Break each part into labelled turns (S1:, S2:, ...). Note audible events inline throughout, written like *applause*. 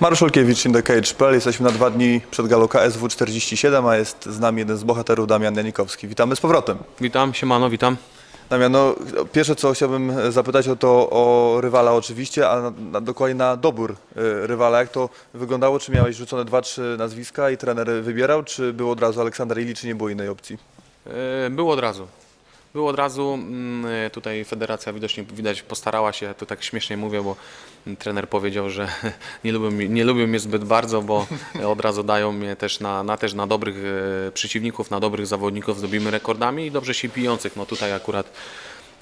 S1: Mariusz Olkiewicz, In The Cage.pl. Jesteśmy na dwa dni przed galą KSW 47, a jest z nami jeden z bohaterów, Damian Janikowski. Witamy z powrotem.
S2: Witam, siemano, witam.
S1: Damian, no, pierwsze co chciałbym zapytać o to o rywala oczywiście, a na, na, dokładnie na dobór y, rywala. Jak to wyglądało? Czy miałeś rzucone dwa, trzy nazwiska i trener wybierał, czy było od razu Aleksander Ili, czy nie było innej opcji?
S2: E, Było od razu. Było od razu. mm, Tutaj federacja widocznie widać postarała się, tu tak śmiesznie mówię, bo trener powiedział, że *laughs* nie lubią, mnie- nie lubią mnie zbyt bardzo, bo *laughs* od razu dają mnie też na, na, też na dobrych e, przeciwników, na dobrych zawodników, zrobimy rekordami i dobrze się pijących. No tutaj akurat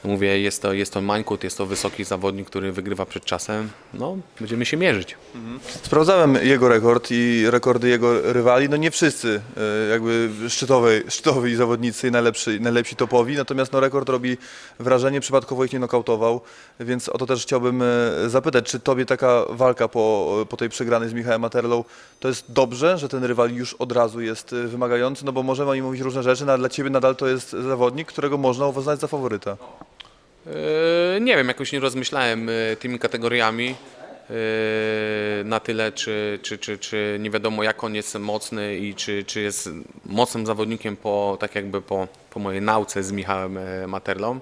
S2: mówię, jest to, jest to Mańkut, jest to wysoki zawodnik, który wygrywa przed czasem. No, będziemy się mierzyć.
S1: Sprawdzałem jego rekord i rekordy jego rywali. No nie wszyscy e, jakby szczytowej, szczytowi zawodnicy i najlepsi, najlepsi topowi, natomiast no rekord robi wrażenie, przypadkowo ich nie nokautował, więc o to też chciałbym e, zapytać, czy tobie taka walka po, po tej przegranej z Michałem Materlą, to jest dobrze, że ten rywal już od razu jest e, wymagający, no bo możemy o nim mówić różne rzeczy, no ale dla ciebie nadal to jest zawodnik, którego można uznać za faworyta.
S2: E, Nie wiem, jakoś nie rozmyślałem e, tymi kategoriami e, na tyle, czy, czy, czy, czy nie wiadomo jak on jest mocny i czy, czy jest mocnym zawodnikiem po, tak jakby po, po mojej nauce z Michałem e, Materlą.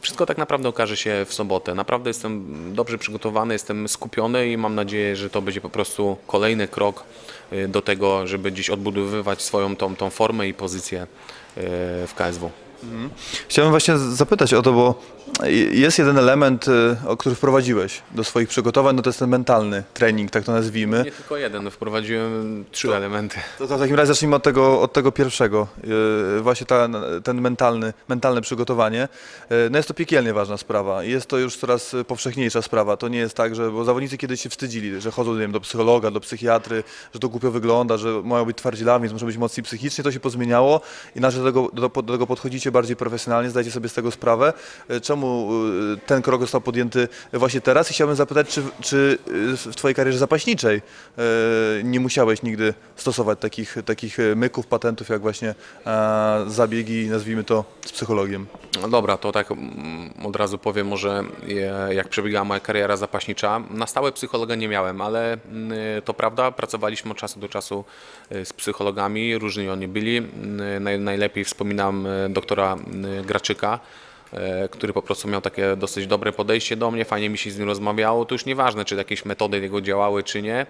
S2: Wszystko tak naprawdę okaże się w sobotę. Naprawdę jestem dobrze przygotowany, jestem skupiony i mam nadzieję, że to będzie po prostu kolejny krok e, do tego, żeby gdzieś odbudowywać swoją tą, tą formę i pozycję e, w KSW.
S1: Chciałbym właśnie zapytać o to, bo jest jeden element, y, o który wprowadziłeś do swoich przygotowań, no to jest ten mentalny trening, tak to nazwijmy.
S2: Nie tylko jeden, wprowadziłem trzy elementy.
S1: To, to w takim razie zacznijmy od tego, od tego pierwszego, yy, właśnie ta, ten mentalny, mentalne przygotowanie. Yy, no jest to piekielnie ważna sprawa i jest to już coraz powszechniejsza sprawa. To nie jest tak, że, bo zawodnicy kiedyś się wstydzili, że chodzą wiem, do psychologa, do psychiatry, że to głupio wygląda, że mają być twardzielami, więc muszą być mocni psychicznie. To się pozmieniało. Inaczej do tego, do, do tego podchodzicie bardziej profesjonalnie, zdajecie sobie z tego sprawę. Yy, Czemu yy, ten krok został podjęty właśnie teraz? I chciałbym zapytać, czy, czy yy, w Twojej karierze zapaśniczej nie musiałeś nigdy stosować takich, takich myków, patentów, jak właśnie e, zabiegi, nazwijmy to, z psychologiem?
S2: No dobra, to tak mm, od razu powiem może e, jak przebiegała moja kariera zapaśnicza. Na stałe psychologa nie miałem, ale mm, to prawda, pracowaliśmy od czasu do czasu e, z psychologami, różni oni byli. Mm, Naj, najlepiej wspominam e, doktora Graczyka, e, który po prostu miał takie dosyć dobre podejście do mnie, fajnie mi się z nim rozmawiało. To już nieważne, czy jakieś metody jego działały, czy nie.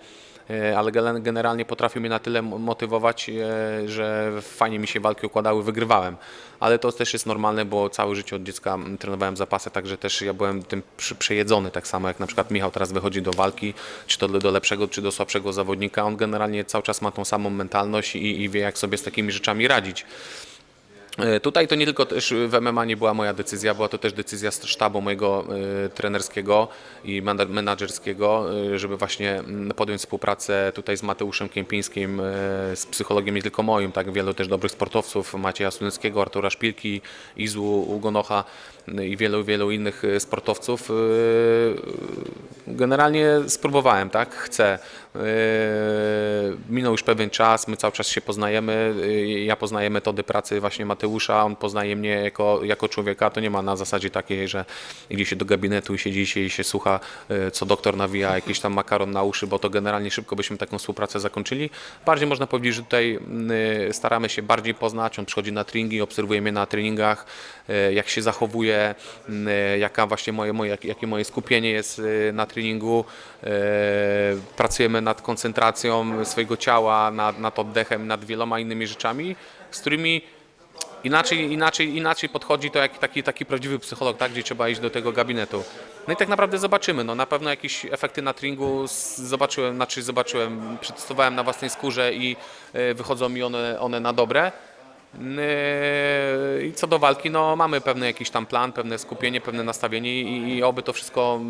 S2: E, ale generalnie potrafił mnie na tyle motywować, e, że fajnie mi się walki układały, wygrywałem. Ale to też jest normalne, bo całe życie od dziecka m, trenowałem zapasy, także też ja byłem tym przejedzony, tak samo jak na przykład Michał teraz wychodzi do walki, czy to do lepszego, czy do słabszego zawodnika. On generalnie cały czas ma tą samą mentalność i, i wie, jak sobie z takimi rzeczami radzić. E, Tutaj to nie tylko też w MMA nie była moja decyzja, była to też decyzja sztabu mojego e, trenerskiego i mena- menadżerskiego, e, żeby właśnie mm, podjąć współpracę tutaj z Mateuszem Kępińskim, z psychologiem nie tylko moim, tak wielu też dobrych sportowców, Macieja Studnickiego, Artura Szpilki, Izu Ugonocha e, i wielu, wielu innych sportowców. Generalnie spróbowałem, tak, chcę. E, Minął już pewien czas, my cały czas się poznajemy. e, Ja poznaję metody pracy właśnie Mateusza, on poznaje mnie jako, jako człowieka. To nie ma na zasadzie takiej, że idzie się do gabinetu i siedzi się i się słucha, e, co doktor nawija, jakiś tam makaron na uszy, bo to generalnie szybko byśmy taką współpracę zakończyli. Bardziej można powiedzieć, że tutaj staramy się bardziej poznać. On przychodzi na treningi, obserwuje mnie na treningach, jak się zachowuje, jaka właśnie moje, moje, jak- jakie moje skupienie jest na treningu. E, Pracujemy nad koncentracją swojego ciała, nad, nad oddechem, nad wieloma innymi rzeczami, z którymi inaczej, inaczej, inaczej podchodzi to jak taki, taki prawdziwy psycholog, tak, gdzie trzeba iść do tego gabinetu. No i tak naprawdę zobaczymy. No, na pewno jakieś efekty na treningu zobaczyłem, znaczy zobaczyłem, przetestowałem na własnej skórze i e, wychodzą mi one, one na dobre. Yy, I co do walki, no mamy pewny jakiś tam plan, pewne skupienie, pewne nastawienie i, i oby to wszystko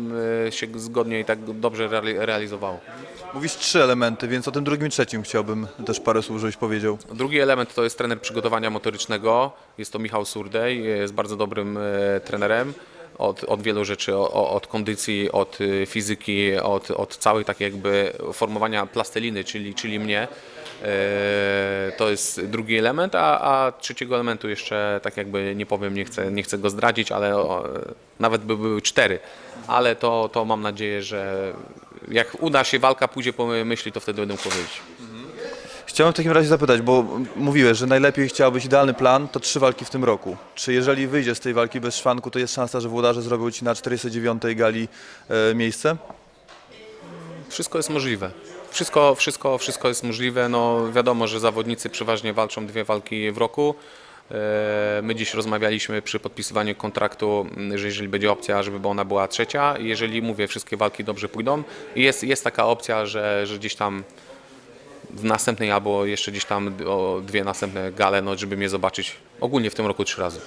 S2: yy, się zgodnie i tak dobrze reali- realizowało.
S1: Mówisz trzy elementy, więc o tym drugim i trzecim chciałbym też parę słów, żebyś powiedział.
S2: Drugi element to jest trener przygotowania motorycznego. Jest to Michał Surdej, jest bardzo dobrym e, trenerem. Od, od wielu rzeczy, od kondycji, od e, fizyki, od, od całej takiej jakby formowania plasteliny, czyli, czyli mnie. E, To jest drugi element, a, a trzeciego elementu jeszcze tak jakby nie powiem, nie chcę, nie chcę go zdradzić, ale o, nawet by były cztery. Ale to, to mam nadzieję, że jak uda się walka, pójdzie po myśli, to wtedy będę powiedzieć.
S1: Chciałem w takim razie zapytać, bo mówiłeś, że najlepiej chciałbyś idealny plan, to trzy walki w tym roku. Czy jeżeli wyjdziesz z tej walki bez szwanku, to jest szansa, że włodarze zrobią Ci na 409 gali e, miejsce?
S2: Wszystko jest możliwe. Wszystko, wszystko, wszystko jest możliwe. No, wiadomo, że zawodnicy przeważnie walczą dwie walki w roku. E, My dziś rozmawialiśmy przy podpisywaniu kontraktu, że jeżeli będzie opcja, żeby ona była trzecia, jeżeli mówię, wszystkie walki dobrze pójdą, jest, jest taka opcja, że, że gdzieś tam w następnej albo jeszcze gdzieś tam o dwie następne gale, no, żeby mnie zobaczyć ogólnie w tym roku trzy razy.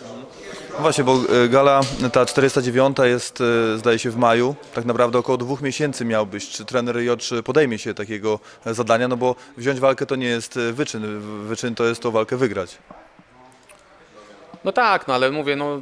S1: No właśnie, bo e, gala ta 409 jest, e, zdaje się, w maju. Tak naprawdę około dwóch miesięcy miałbyś. Czy trener Jocz podejmie się takiego e, zadania? No bo wziąć walkę to nie jest e, wyczyn. Wyczyn to jest tą walkę wygrać.
S2: No tak, no ale mówię, no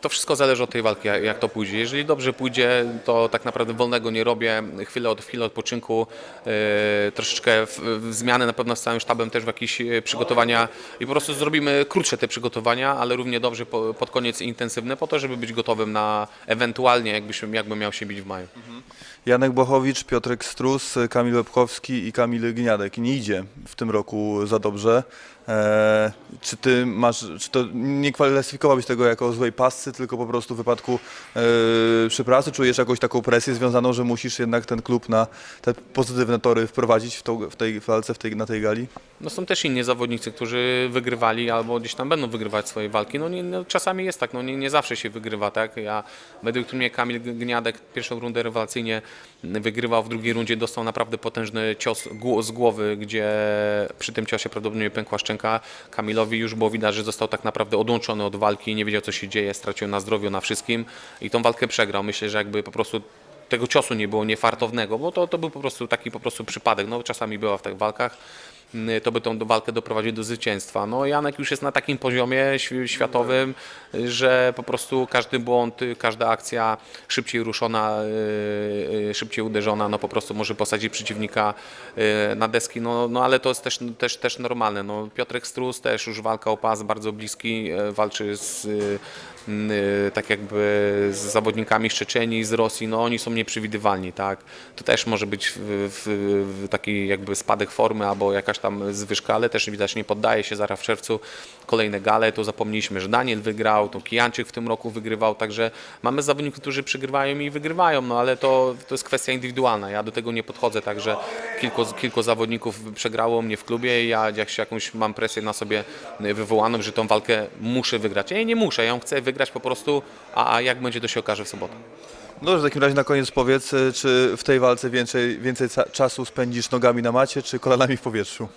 S2: to wszystko zależy od tej walki, jak, to pójdzie. Jeżeli dobrze pójdzie, to tak naprawdę wolnego nie robię. Chwilę od chwilę odpoczynku, e, troszeczkę w, w zmiany na pewno z całym sztabem też w jakieś e, przygotowania i po prostu zrobimy krótsze te przygotowania, ale równie dobrze po, pod koniec intensywne po to, żeby być gotowym na ewentualnie jakbyśmy, jakby miał się bić w maju.
S1: Janek Błachowicz, Piotrek Strus, Kamil Łebkowski i Kamil Gniadek. Nie idzie w tym roku za dobrze. E, czy ty masz, czy to nie kwalifikowałbyś tego jako złej pasy, tylko po prostu w wypadku e, przy pracy czujesz jakąś taką presję związaną, że musisz jednak ten klub na te pozytywne tory wprowadzić w, w tej walce, w tej, na tej gali?
S2: No są też inni zawodnicy, którzy wygrywali albo gdzieś tam będą wygrywać swoje walki. No, nie, no czasami jest tak, no nie, nie zawsze się wygrywa, tak? Ja, według mnie Kamil Gniadek pierwszą rundę rewelacyjnie wygrywał, w drugiej rundzie dostał naprawdę potężny cios z głowy, gdzie przy tym ciosie prawdopodobnie pękła szczęka. Kamilowi już było widać, że został tak naprawdę odłączony od walki, nie wiedział co się dzieje, stracił na zdrowiu, na wszystkim i tą walkę przegrał. Myślę, że jakby po prostu tego ciosu nie było niefartownego, bo to, to był po prostu taki po prostu przypadek. No, czasami bywa w tych walkach, to by tą walkę doprowadził do zwycięstwa. No, Janek już jest na takim poziomie świ- światowym, y, że po prostu każdy błąd, y, każda akcja szybciej ruszona, y, y, szybciej uderzona, no po prostu może posadzić przeciwnika y, na deski, no, no ale to jest też, też, też normalne. No, Piotrek Strus też już walka o pas bardzo bliski, y, walczy z y, y, tak jakby z zawodnikami z Czeczenii, z Rosji, no oni są nieprzewidywalni, tak. To też może być w, w, w taki jakby spadek formy albo jakaś tam zwyżka, ale też widać nie poddaje się zaraz w czerwcu kolejne gale, to zapomnieliśmy, że Daniel wygrał, to Kijanczyk w tym roku wygrywał, także mamy zawodników, którzy przegrywają i wygrywają, no ale to, to jest kwestia indywidualna, ja do tego nie podchodzę, także kilku, kilku zawodników przegrało mnie w klubie i ja jak się jakąś mam presję na sobie wywołaną, że tą walkę muszę wygrać. Ja jej nie muszę, ja ją chcę wygrać po prostu, a jak będzie, to się okaże w sobotę.
S1: No dobrze, w takim razie na koniec powiedz, e, czy w tej walce więcej, więcej czasu spędzisz nogami na macie, czy kolanami w powietrzu?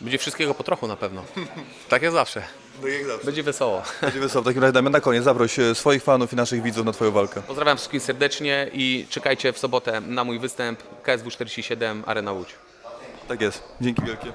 S2: Będzie wszystkiego po trochu na pewno. *laughs* Tak jak zawsze. Będzie wesoło. *laughs*
S1: Będzie wesoło. W takim razie Damian, na koniec zaproś e, swoich fanów i naszych widzów na Twoją walkę.
S2: Pozdrawiam wszystkich serdecznie i czekajcie w sobotę na mój występ KSW 47 Arena Łódź.
S1: Tak jest. Dzięki wielkie.